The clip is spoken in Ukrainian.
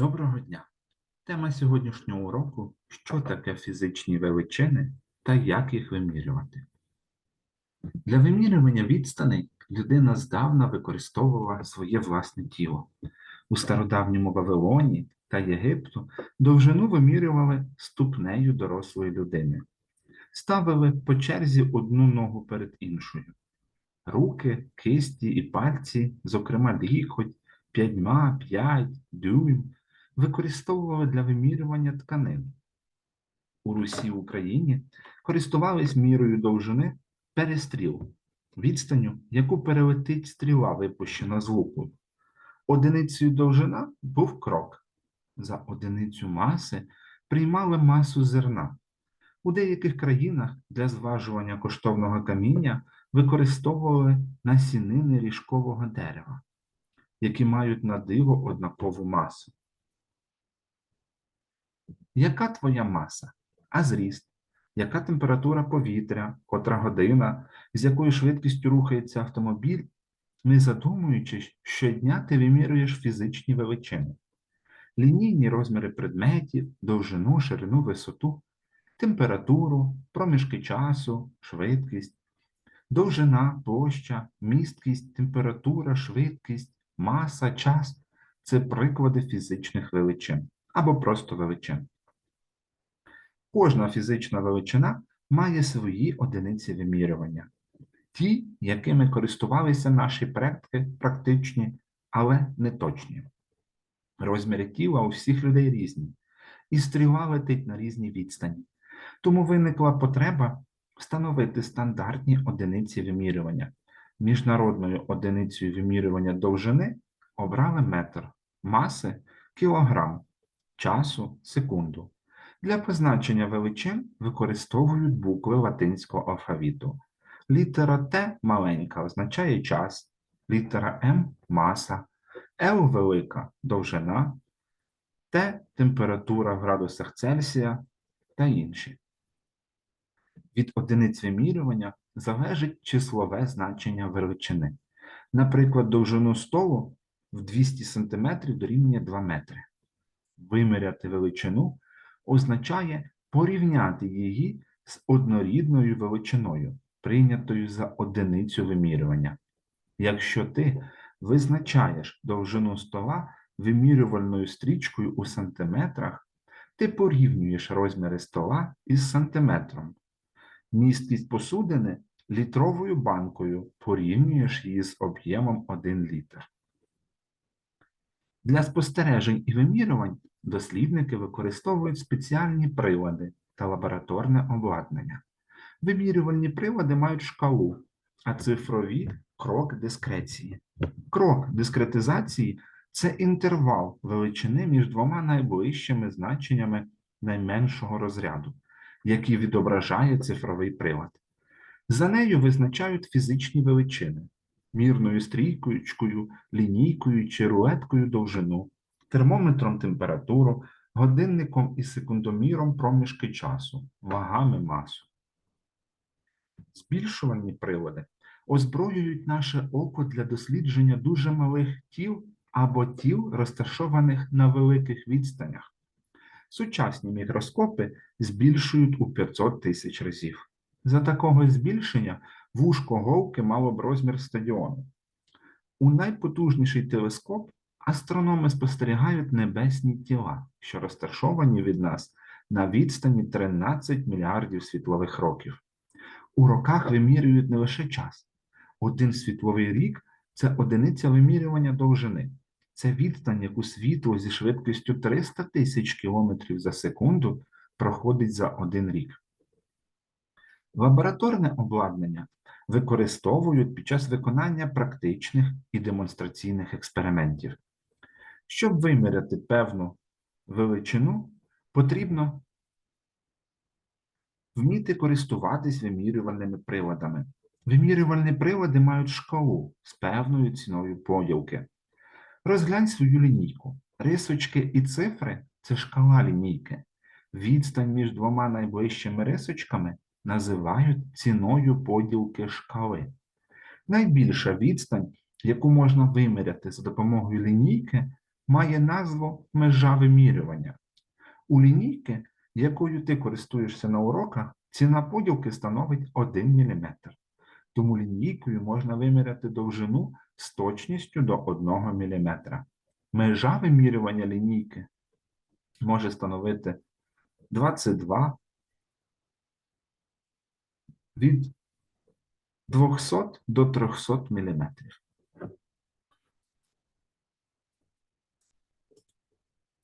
Доброго дня! Тема сьогоднішнього уроку що таке фізичні величини та як їх вимірювати. Для вимірювання відстаней людина здавна використовувала своє власне тіло. У стародавньому Вавилоні та Єгипту довжину вимірювали ступнею дорослої людини. Ставили по черзі одну ногу перед іншою. Руки, кисті і пальці, зокрема лікоть, п'ятьма, п'ять, дюйм, використовували для вимірювання тканин. У Русі і Україні користувались мірою довжини перестріл, відстанню, яку перелетить стріла, випущена з луку. Одиницею довжина був крок. За одиницю маси приймали масу зерна. У деяких країнах для зважування коштовного каміння використовували насінини ріжкового дерева, які мають на диво однакову масу. Яка твоя маса? А зріст? Яка температура повітря, котра година, з якою швидкістю рухається автомобіль, не задумуючись, щодня ти вимірюєш фізичні величини, лінійні розміри предметів, довжину, ширину, висоту, температуру, проміжки часу, швидкість, довжина, площа, місткість, температура, швидкість, маса, час це приклади фізичних величин або просто величин. Кожна фізична величина має свої одиниці вимірювання, ті, якими користувалися наші предки, практичні, але не точні. Розміри тіла у всіх людей різні, і стріла летить на різній відстані. Тому виникла потреба встановити стандартні одиниці вимірювання. Міжнародною одиницею вимірювання довжини обрали метр, маси кілограм, часу секунду. Для позначення величин використовують букви латинського алфавіту. Літера Т маленька означає час, літера М маса, Л велика довжина, Т температура в градусах Цельсія та інші. Від одиниць вимірювання залежить числове значення величини. Наприклад, довжину столу в 200 см дорівнює 2 метри. Виміряти величину означає порівняти її з однорідною величиною, прийнятою за одиницю вимірювання. Якщо ти визначаєш довжину стола вимірювальною стрічкою у сантиметрах, ти порівнюєш розміри стола із сантиметром. Місткість посудини літровою банкою порівнюєш її з об'ємом 1 літр. Для спостережень і вимірювань дослідники використовують спеціальні прилади та лабораторне обладнання. Вимірювальні прилади мають шкалу, а цифрові крок дискреції. Крок дискретизації це інтервал величини між двома найближчими значеннями найменшого розряду, який відображає цифровий прилад. За нею визначають фізичні величини мірною стрійкою, лінійкою чи рулеткою довжину, термометром температуру, годинником і секундоміром проміжки часу, вагами масу. Збільшувальні прилади озброюють наше око для дослідження дуже малих тіл або тіл, розташованих на великих відстанях. Сучасні мікроскопи збільшують у 500 тисяч разів. За такого збільшення вушко голки мало б розмір стадіону. У найпотужніший телескоп астрономи спостерігають небесні тіла, що розташовані від нас на відстані 13 мільярдів світлових років. У роках вимірюють не лише час. Один світловий рік це одиниця вимірювання довжини. Це відстань, яку світло зі швидкістю 300 тисяч кілометрів за секунду проходить за один рік. Лабораторне обладнання використовують під час виконання практичних і демонстраційних експериментів. Щоб виміряти певну величину, потрібно вміти користуватись вимірювальними приладами. Вимірювальні прилади мають шкалу з певною ціною поділки. Розглянь свою лінійку. Рисочки і цифри це шкала лінійки. Відстань між двома найближчими рисочками називають ціною поділки шкали. Найбільша відстань, яку можна виміряти за допомогою лінійки, має назву межа вимірювання. У лінійки, якою ти користуєшся на уроках, ціна поділки становить 1 мм. Тому лінійкою можна виміряти довжину з точністю до 1 мм. Межа вимірювання лінійки може становити 22 від 200 до 300 мм.